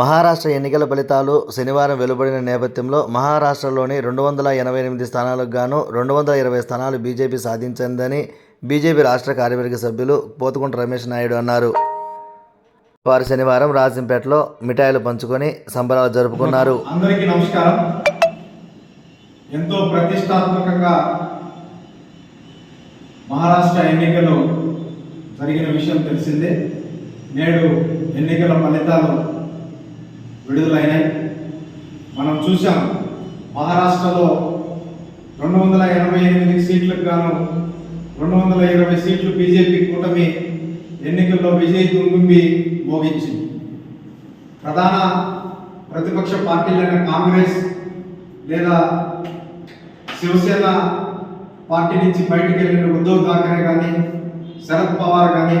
మహారాష్ట్ర ఎన్నికల ఫలితాలు శనివారం వెలువడిన నేపథ్యంలో మహారాష్ట్రలోని రెండు వందల ఎనభై ఎనిమిది స్థానాలకు గాను రెండు వందల ఇరవై స్థానాలు బీజేపీ సాధించిందని బీజేపీ రాష్ట్ర కార్యవర్గ సభ్యులు పోతుకుంట రమేష్ నాయుడు అన్నారు. వారు శనివారం రాజంపేటలో మిఠాయిలు పంచుకొని సంబరాలు జరుపుకున్నారు. అందరికీ నమస్కారం. ఎంతో ప్రతిష్టాత్మకంగా మహారాష్ట్ర ఎన్నికలు జరిగిన విషయం తెలిసిందే. నేడు ఎన్నికల ఫలితాలు విడుదలైనాయి మనం చూసాం మహారాష్ట్రలో రెండు వందల ఎనభై ఎనిమిది సీట్లకు గాను రెండు వందల ఇరవై సీట్లు బీజేపీ కూటమి ఎన్నికల్లో విజయ దుంగుంబి మోగించింది. ప్రధాన ప్రతిపక్ష పార్టీలైన కాంగ్రెస్ లేదా శివసేన పార్టీ నుంచి బయటికి వెళ్ళిన ఉద్ధవ్ ఠాకరే కానీ శరద్ పవార్ కానీ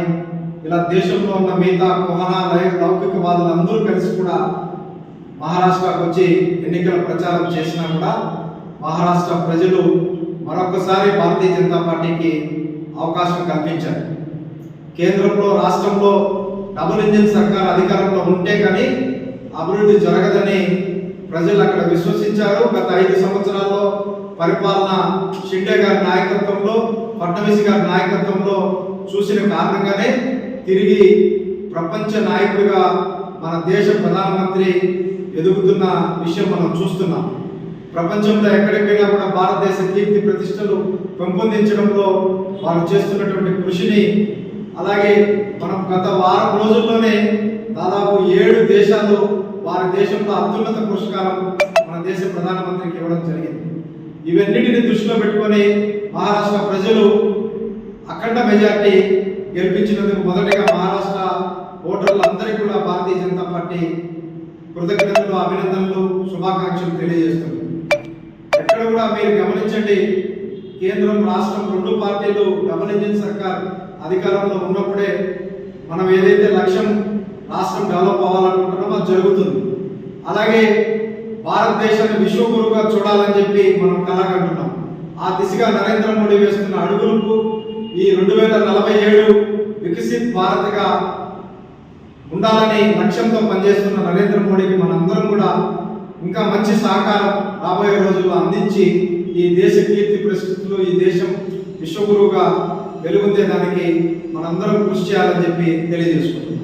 ఇలా దేశంలో ఉన్న మిగతా కుహన లయ లౌకికవాదులు అందరూ కలిసి కూడా మహారాష్ట్రకు వచ్చి ఎన్నికల ప్రచారం చేసినా కూడా మహారాష్ట్ర ప్రజలు మరొకసారి భారతీయ జనతా పార్టీకి అవకాశం కల్పించారు. కేంద్రంలో రాష్ట్రంలో డబుల్ ఇంజిన్ సర్కార్ అధికారంలో ఉంటే కానీ అభివృద్ధి జరగదని ప్రజలు అక్కడ విశ్వసించారు. గత ఐదు సంవత్సరాల్లో పరిపాలన షిండే గారి నాయకత్వంలో ఫడ్నవీస్ గారి నాయకత్వంలో చూసిన కారణంగానే తిరిగి ప్రపంచ నాయకుడిగా మన దేశ ప్రధానమంత్రి ఎదుగుతున్న విషయం మనం చూస్తున్నాం. ప్రపంచంలో ఎక్కడికైనా కూడా భారతదేశ కీర్తి ప్రతిష్టలు పెంపొందించడంలో వారు చేస్తున్నటువంటి కృషిని అలాగే మనం గత వారం రోజుల్లోనే దాదాపు ఏడు దేశాలు వారి దేశంలో అత్యున్నత పురస్కారం మన దేశ ప్రధానమంత్రికి ఇవ్వడం జరిగింది. ఇవన్నిటిని దృష్టిలో పెట్టుకొని మహారాష్ట్ర ప్రజలు అఖండ మెజార్టీ గెలిపించినందుకు మొదటిగా మహారాష్ట్ర ఓటర్లందరికీ కూడా భారతీయ జనతా పార్టీ కృతజ్ఞతలు అభినందనలు శుభాకాంక్షలు తెలియజేస్తుంది ఎక్కడ కూడా మీరు గమనించండి కేంద్రం రాష్ట్రం రెండు పార్టీలు డబుల్ ఇంజిన్ సర్కార్ అధికారంలో ఉన్నప్పుడే మనం ఏదైతే లక్ష్యం రాష్ట్రం డెవలప్ అవ్వాలనుకుంటున్నామో అది జరుగుతుంది. అలాగే భారతదేశాన్ని విశ్వగురుగా చూడాలని చెప్పి మనం కలగంటున్నాం ఆ దిశగా నరేంద్ర మోడీ వేస్తున్న అడుగులకు ఈ రెండు వేల నలభై ఏడు వికసిత్ భారత్గా ఉండాలని లక్ష్యంతో పనిచేస్తున్న నరేంద్ర మోడీకి మనందరం కూడా ఇంకా మంచి సహకారం రాబోయే రోజుల్లో అందించి ఈ దేశ కీర్తి పరిస్థితులు ఈ దేశం విశ్వగురువుగా వెలుగొందే దానికి మనందరం కృషి చేయాలని చెప్పి తెలియజేసుకుంటున్నాం.